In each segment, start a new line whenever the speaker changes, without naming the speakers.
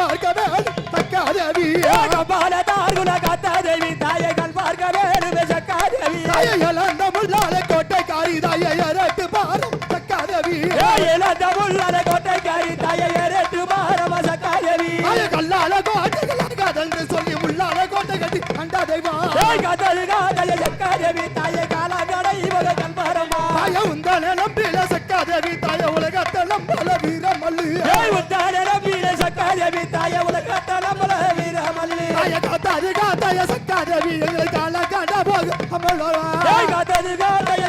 பார்க்கவேல் தக்காதேவியா கபாலதார் உலகத்த தேவி
தாயை
கல்வார்க்கவேல் சக்காதேவி
தாயை இழந்த முள்ளால கோட்டைக்காரி தாயை இறட்டு பாரம் தக்காதேவி
இழந்த முள்ளால கோட்டைக்காரி தாயை இறட்டு பாரம் சக்காதேவி
தாயை கோட்டை கட்டி கண்டா
கதல் காதல் சக்காதேவி
காட்டாய சக்காதவி எங்களை கால
காட்ட போகும்
அம்மளோரா காத்தாது காட்டாய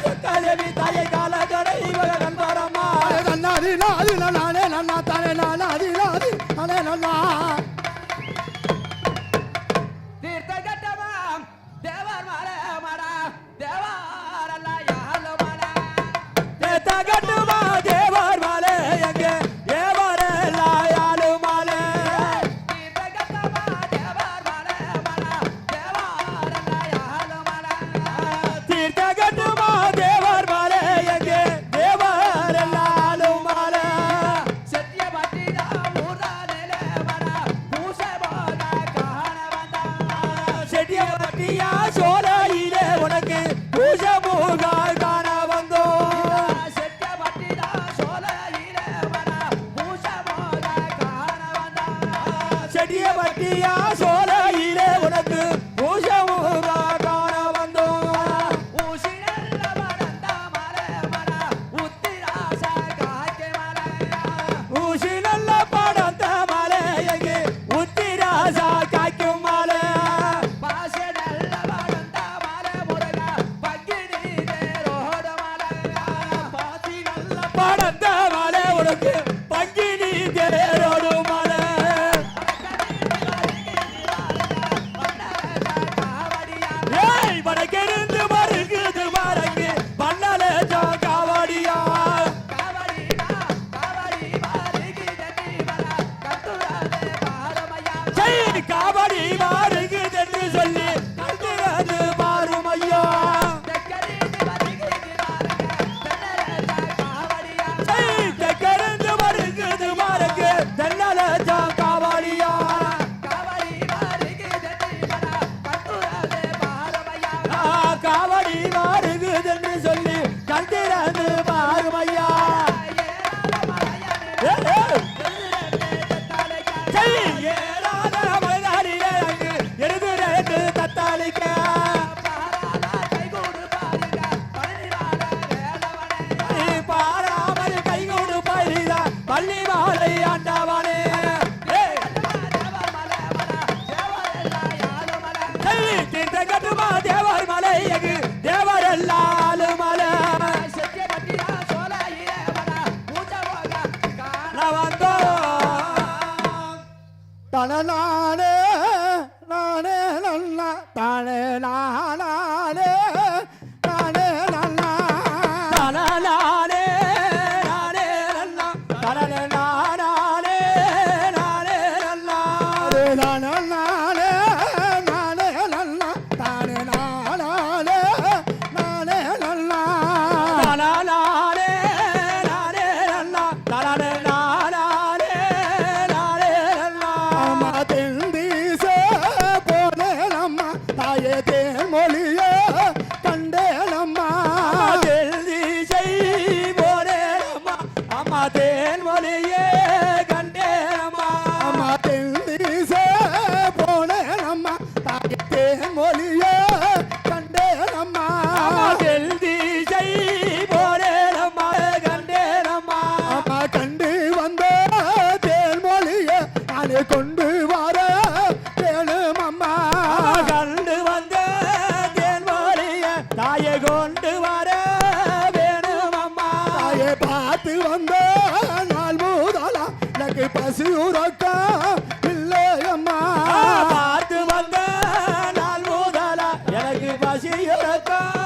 மனநாட. molinha எனக்கா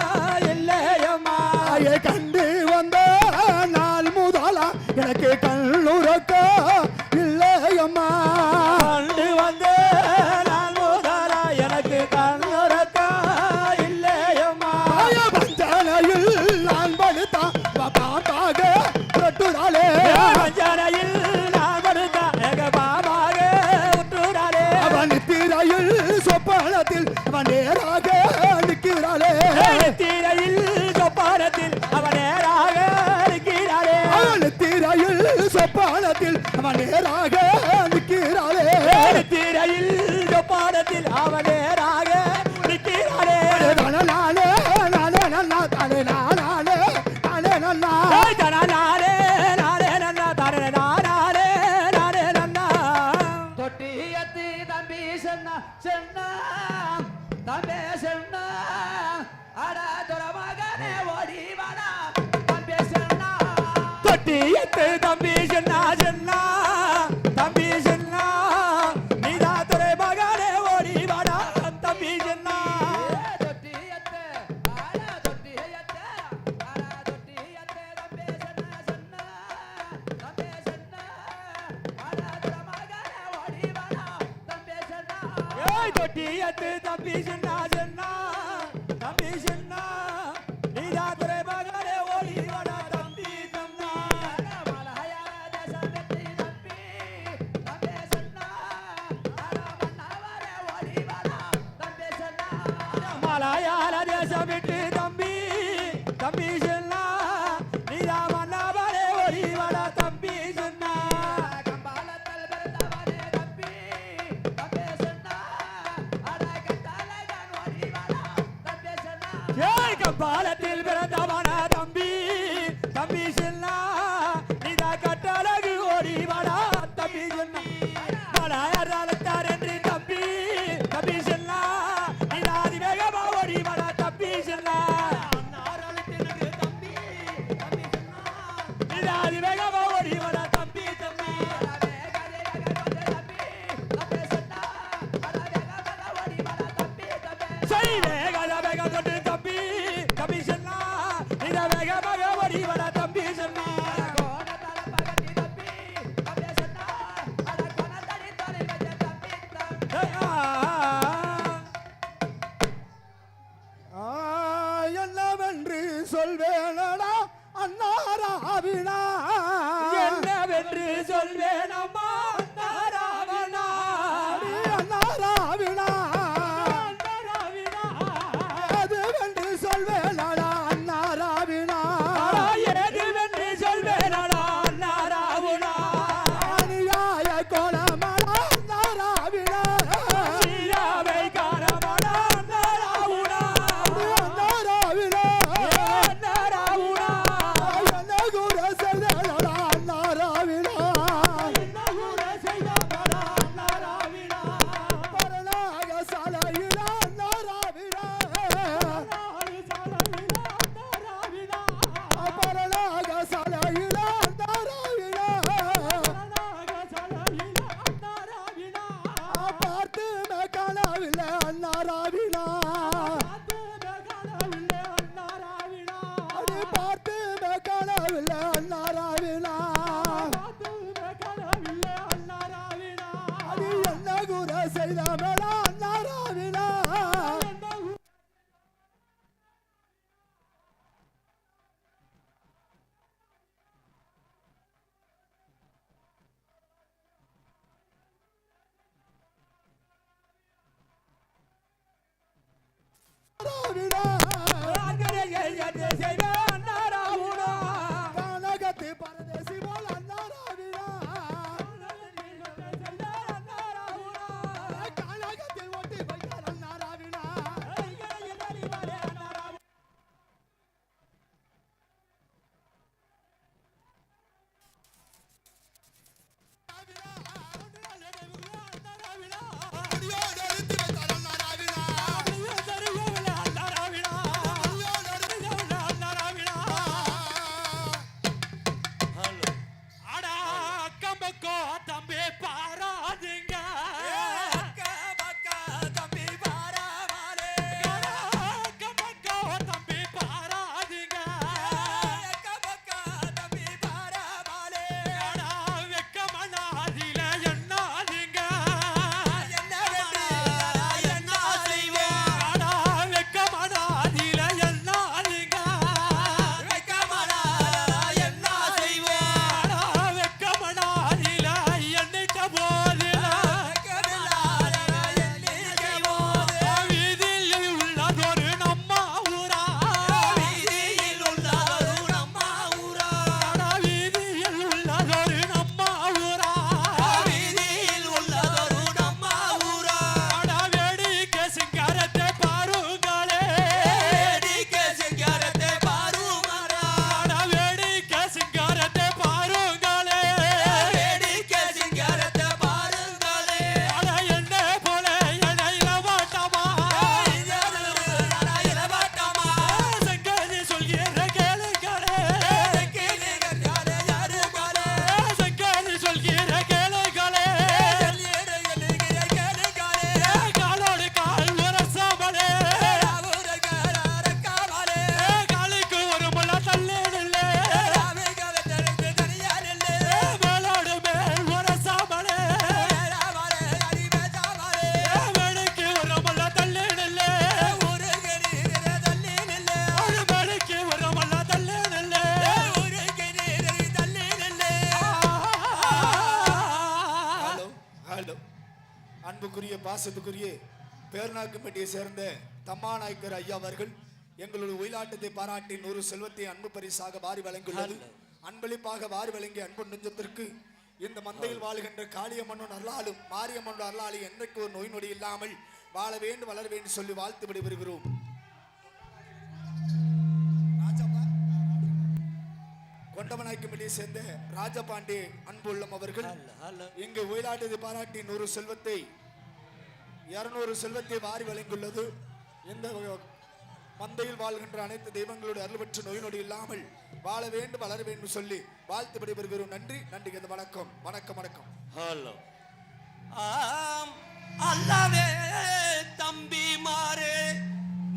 பேர்நாக்கும்பட்டியை சேர்ந்த தம்மா நாயக்கர் ஐயா அவர்கள் எங்களுடைய ஒயிலாட்டத்தை பாராட்டி நூறு செல்வத்தை அன்பு பரிசாக வாரி வழங்கியுள்ளது. அன்பளிப்பாக வாரி வழங்கிய அன்பு நெஞ்சத்திற்கு இந்த மந்தையில் வாழ்கின்ற காளியம்மனும் அருளாலும் மாரியம்மனும் அருளாலும் என்றைக்கு ஒரு நோய் நொடி இல்லாமல் வாழ வேண்டும் வளர வேண்டும் சொல்லி வாழ்த்து விடைபெறுகிறோம். ராஜப்பா. கொண்டமநாய்க்கும்படியை சேர்ந்த ராஜபாண்டி அன்புள்ளம் அவர்கள் இங்கு ஒயிலாட்டத்தை பாராட்டி நூறு செல்வத்தை இருநூறு செல்வத்தை வாரி வழங்கியுள்ளது. இந்த மந்தையில் வாழ்கின்ற அனைத்து தெய்வங்களுடைய அருள் பெற்று நோய் நொடி இல்லாமல் வாழ வேண்டும் வளர வேண்டும் சொல்லி வாழ்த்து விடைபெறுகிறோம். நன்றி நன்றி இந்த வணக்கம். வணக்கம் வணக்கம்.
ஹலோ. ஆம் அல்லவே தம்பி மாறே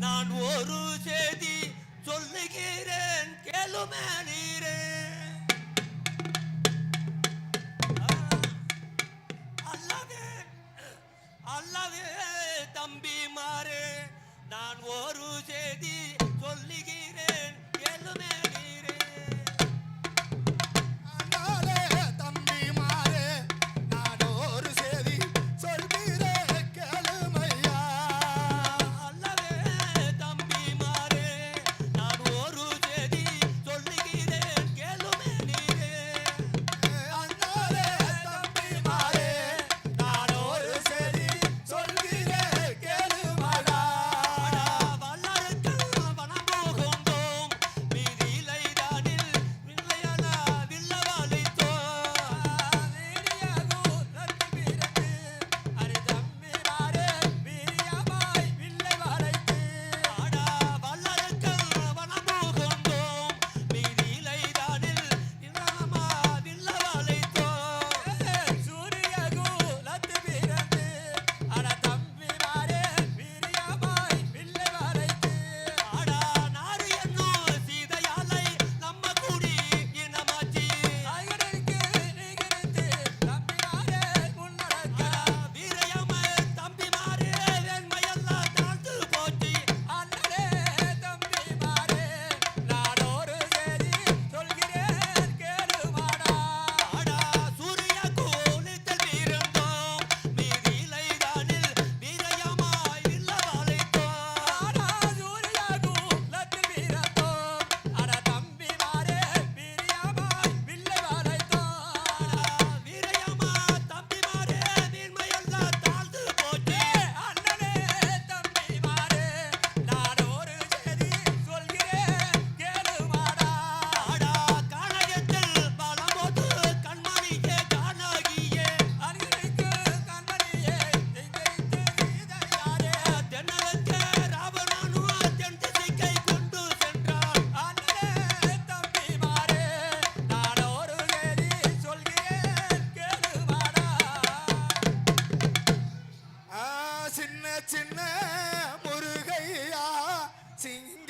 நான் ஒரு செய்தி சொல்லுகிறேன் கேளுமே நீரே. அல்லவே தம்பி மாறு நான் ஒரு செய்தி சொல்லுகிறேன் கேளுமே
சின்ன சின்ன
முருகையா சிங்க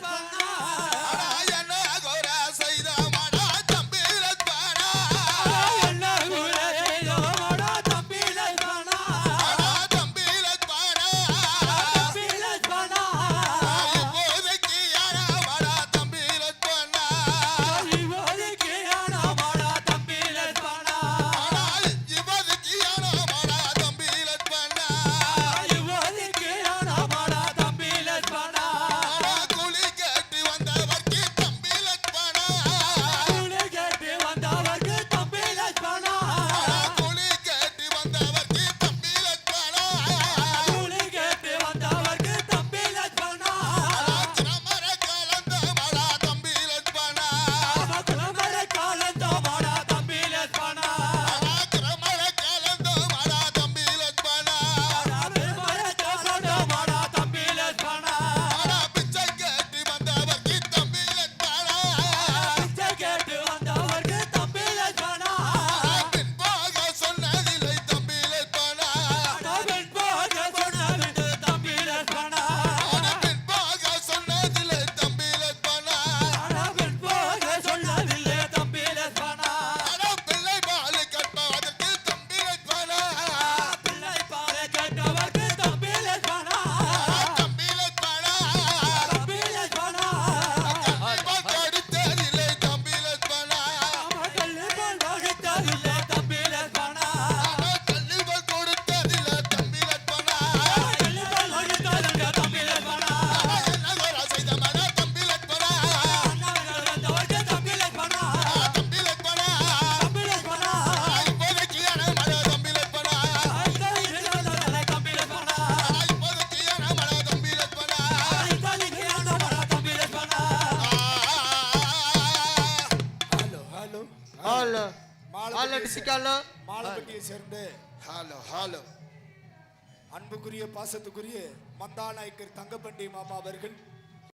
Bye. பாசத்துக்குரிய மந்தா நாயக்கர் தங்கப்பண்டி மாமா அவர்கள்